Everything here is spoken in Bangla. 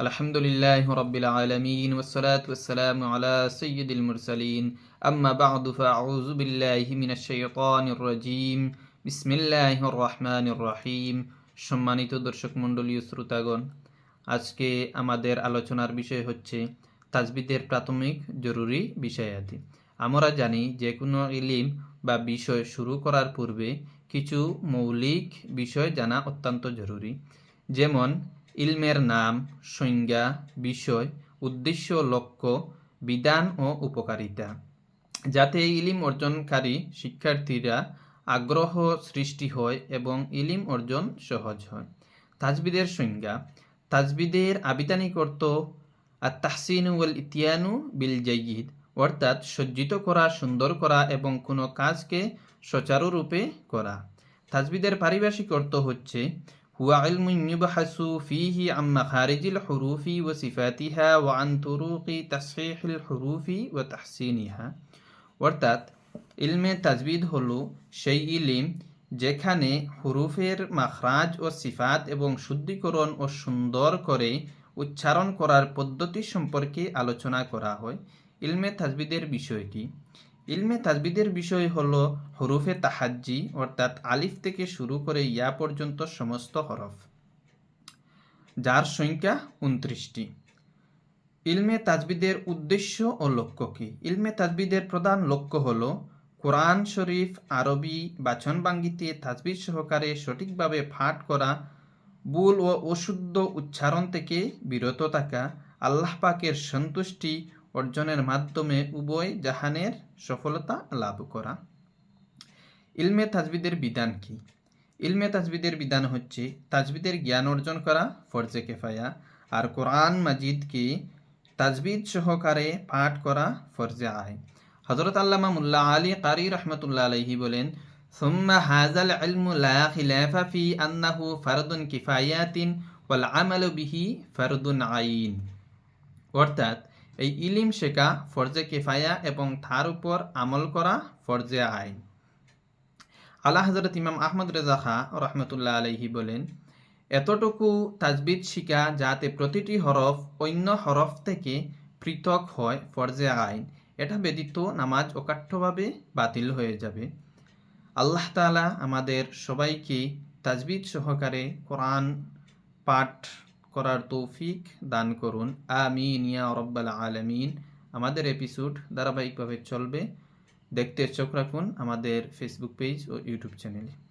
আলহামদুলিল্লাহ রবিল আলমিন ওসলাত ওসালাম আলা সৈয়দুল মুরসালিন। আম্মা বাদুফা আউজুবিল্লাহি মিনাশাইতানির রাজিম। বিসমিল্লাহির রহমানির রহিম। সম্মানিত দর্শক মণ্ডলীয় শ্রোতাগণ, আজকে আমাদের আলোচনার বিষয় হচ্ছে তাজবিদের প্রাথমিক জরুরি বিষয়াদি। আমরা জানি যে কোনো ইলিম বা বিষয় শুরু করার পূর্বে কিছু মৌলিক বিষয় জানা অত্যন্ত জরুরি। যেমন ইলমের নাম, সংজ্ঞা, বিষয়, উদ্দেশ্য, লক্ষ্য, বিধান ও উপকারিতা। যাতে ইলিম অর্জনকারী শিক্ষার্থীরা আগ্রহ সৃষ্টি হয় এবং ইলিম অর্জন সহজ হয়। তাজবিদের সংজ্ঞা, তাজবিদের আবিধানিক অর্থ আর তাহসিন ইতিয়ানু বিল জাইয়িদ অর্থাৎ সজ্জিত করা, সুন্দর করা এবং কোনো কাজকে সুচারুরূপে করা। তাজবিদের পারিভাষিক অর্থ হচ্ছে ইউবাহাসু ফিহি আম মাখারিজিল হুরুফি ওয়া সিফাতিহা ওয়া আন তুরুকি তাসহিহিল হুরুফি ওয়া অর্থাৎ, ইলমে তাজবিদ হলো সেই ইলিম যেখানে হুরুফের মাখরাজ ও সিফাত এবং শুদ্ধিকরণ ও সুন্দর করে উচ্চারণ করার পদ্ধতি সম্পর্কে আলোচনা করা হয়। ইলমে তাজবিদের বিষয় কি ইলমে তাজবিদের বিষয় হল হরুফে তাহাজ্জি, অর্থাৎ আলিফ থেকে শুরু করে ইয়া পর্যন্ত সমস্ত হরফ। যার সংখ্যা উনত্রিশটি। ইলমে তাজবিদের উদ্দেশ্য ও লক্ষ্য কি? ইলমে তাজবিদের প্রধান লক্ষ্য হল কোরআন শরীফ, আরবি, বাচন বাঙ্গিতে তাজবিদ সহকারে সঠিকভাবে পাঠ করা, ভুল ও অশুদ্ধ উচ্চারণ থেকে বিরত থাকা, আল্লাহ পাকের সন্তুষ্টি অর্জনের মাধ্যমে উভয় জাহানের সফলতা লাভ করা ইলমে তাজবিদের বিধান কি ইলমে তাজবিদের বিধান হচ্ছে তাজবিদের জ্ঞান অর্জন করা ফরজে কেফায়া আর কোরআন মাজিদকে তাজবিদ সহকারে পাঠ করা ফরজে আয় হজরত আল্লামা মুল্লা আলী কারি রহমতুল্লাহ আলহি বলেন ثم هذا العلم لا خلاف في أنه فرض كفايات والعمل به فرض عين অর্থাৎ এই ইলিম শেখা ফরজে কেফায়া এবং তার উপর আমল করা ফরজে আইন। আল্লাহ হজরত ইমাম আহমদ রেজা খা রহমতুল্লাহ আলহি বলেন, এতটুকু তাজবিদ শিকা যাতে প্রতিটি হরফ অন্য হরফ থেকে পৃথক হয় ফরজে আইন, এটা ব্যতীত নামাজ অকাঠ্যভাবে বাতিল হয়ে যাবে। আল্লাহ তালা আমাদের সবাইকে তাজবিদ সহকারে কোরআন পাঠ করার তৌফিক দান করুন। আমিন, ইয়া রব্বাল আলমিন। আমাদের এপিসোড ধারাবাহিকভাবে চলবে। দেখতে চোখ রাখুন আমাদের ফেসবুক পেজ ও ইউটিউব চ্যানেলে